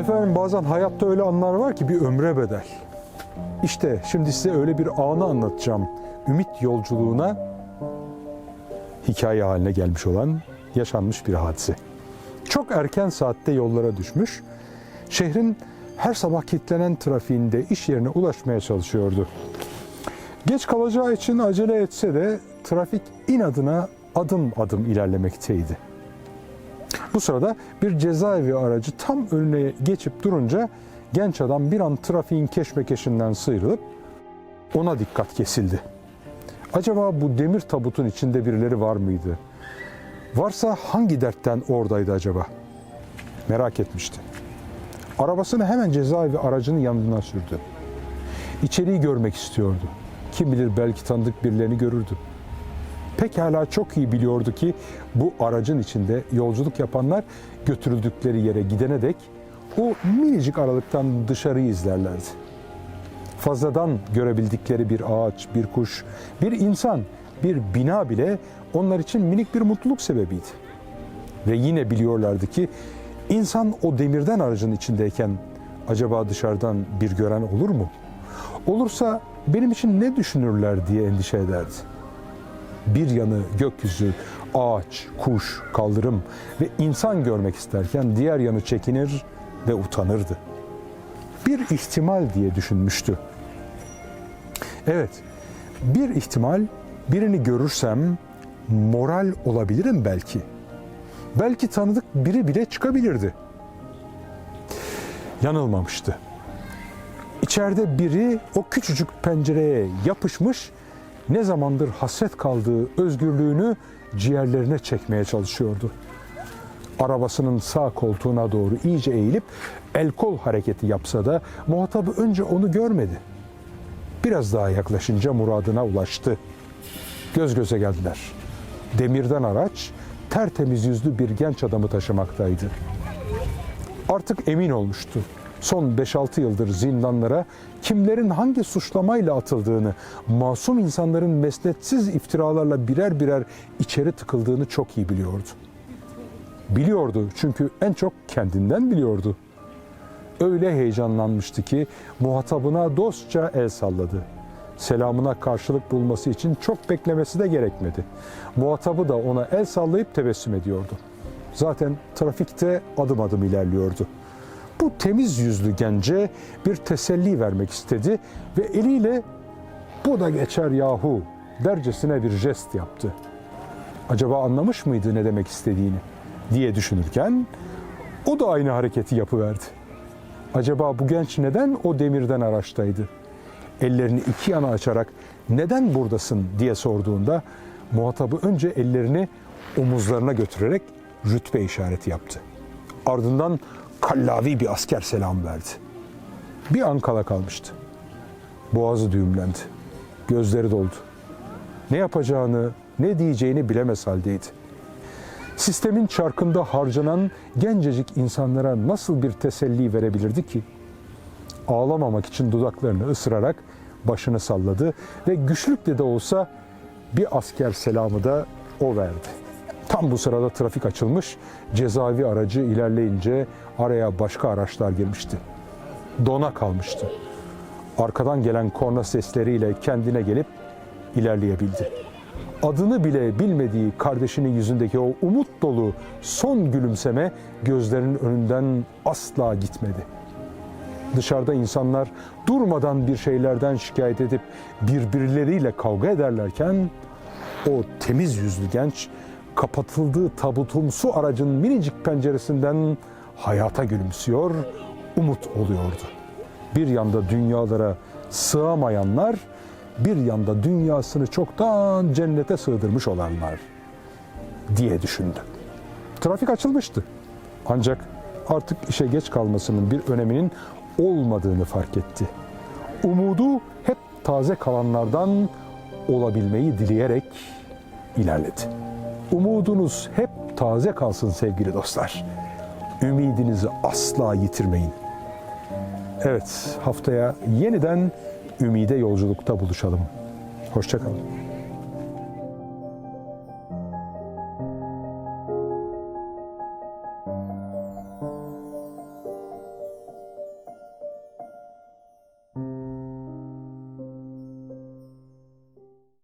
efendim bazen hayatta öyle anlar var ki bir ömre bedel. İşte şimdi size öyle bir anı anlatacağım. Ümit yolculuğuna hikaye haline gelmiş olan yaşanmış bir hadise. Çok erken saatte yollara düşmüş. Şehrin her sabah kilitlenen trafiğinde iş yerine ulaşmaya çalışıyordu. Geç kalacağı için acele etse de trafik inadına adım adım ilerlemekteydi. Bu sırada bir cezaevi aracı tam önüne geçip durunca genç adam bir an trafiğin keşmekeşinden sıyrılıp ona dikkat kesildi. Acaba bu demir tabutun içinde birileri var mıydı? Varsa hangi dertten oradaydı acaba? Merak etmişti. Arabasını hemen cezaevi aracının yanına sürdü. İçeriği görmek istiyordu. Kim bilir belki tanıdık birilerini görürdü. Pekala çok iyi biliyordu ki bu aracın içinde yolculuk yapanlar götürüldükleri yere gidene dek o minicik aralıktan dışarıyı izlerlerdi. Fazladan görebildikleri bir ağaç, bir kuş, bir insan, bir bina bile onlar için minik bir mutluluk sebebiydi. Ve yine biliyorlardı ki insan o demirden aracın içindeyken acaba dışarıdan bir gören olur mu? Olursa benim için ne düşünürler diye endişe ederdi. Bir yanı gökyüzü, ağaç, kuş, kaldırım ve insan görmek isterken diğer yanı çekinir ve utanırdı. Bir ihtimal diye düşünmüştü. Evet, bir ihtimal birini görürsem moral olabilirim belki. Belki tanıdık biri bile çıkabilirdi. Yanılmamıştı. İçeride biri o küçücük pencereye yapışmış, ne zamandır hasret kaldığı özgürlüğünü ciğerlerine çekmeye çalışıyordu. Arabasının sağ koltuğuna doğru iyice eğilip el kol hareketi yapsa da muhatabı önce onu görmedi. Biraz daha yaklaşınca muradına ulaştı. Göz göze geldiler. Demirden araç tertemiz yüzlü bir genç adamı taşımaktaydı. Artık emin olmuştu. Son 5-6 yıldır zindanlara kimlerin hangi suçlamayla atıldığını, masum insanların mesnetsiz iftiralarla birer birer içeri tıkıldığını çok iyi biliyordu. Biliyordu çünkü en çok kendinden biliyordu. Öyle heyecanlanmıştı ki muhatabına dostça el salladı. Selamına karşılık bulması için çok beklemesi de gerekmedi. Muhatabı da ona el sallayıp tebessüm ediyordu. Zaten trafikte adım adım ilerliyordu. Bu temiz yüzlü gence bir teselli vermek istedi ve eliyle bu da geçer yahu dercesine bir jest yaptı. Acaba anlamış mıydı ne demek istediğini diye düşünürken o da aynı hareketi yapıverdi. Acaba bu genç neden o demirden araçtaydı? Ellerini iki yana açarak neden buradasın diye sorduğunda muhatabı önce ellerini omuzlarına götürerek rütbe işareti yaptı. Ardından kallavi bir asker selam verdi. Bir an kala kalmıştı. Boğazı düğümlendi. Gözleri doldu. Ne yapacağını, ne diyeceğini bilemez haldeydi. Sistemin çarkında harcanan gencecik insanlara nasıl bir teselli verebilirdi ki? Ağlamamak için dudaklarını ısırarak başını salladı ve güçlükle de olsa bir asker selamı da o verdi. Tam bu sırada trafik açılmış, cezaevi aracı ilerleyince araya başka araçlar girmişti. Dona kalmıştı. Arkadan gelen korna sesleriyle kendine gelip ilerleyebildi. Adını bile bilmediği kardeşinin yüzündeki o umut dolu son gülümseme gözlerinin önünden asla gitmedi. Dışarıda insanlar durmadan bir şeylerden şikayet edip birbirleriyle kavga ederlerken o temiz yüzlü genç kapatıldığı tabutumsu aracın minicik penceresinden hayata gülümsüyor, umut oluyordu. Bir yanda dünyalara sığamayanlar, bir yanda dünyasını çoktan cennete sığdırmış olanlar diye düşündü. Trafik açılmıştı. Ancak artık işe geç kalmasının bir öneminin olmadığını fark etti. Umudu hep taze kalanlardan olabilmeyi dileyerek ilerledi. Umudunuz hep taze kalsın sevgili dostlar. Ümidinizi asla yitirmeyin. Evet, haftaya yeniden ümide yolculukta buluşalım. Hoşçakalın.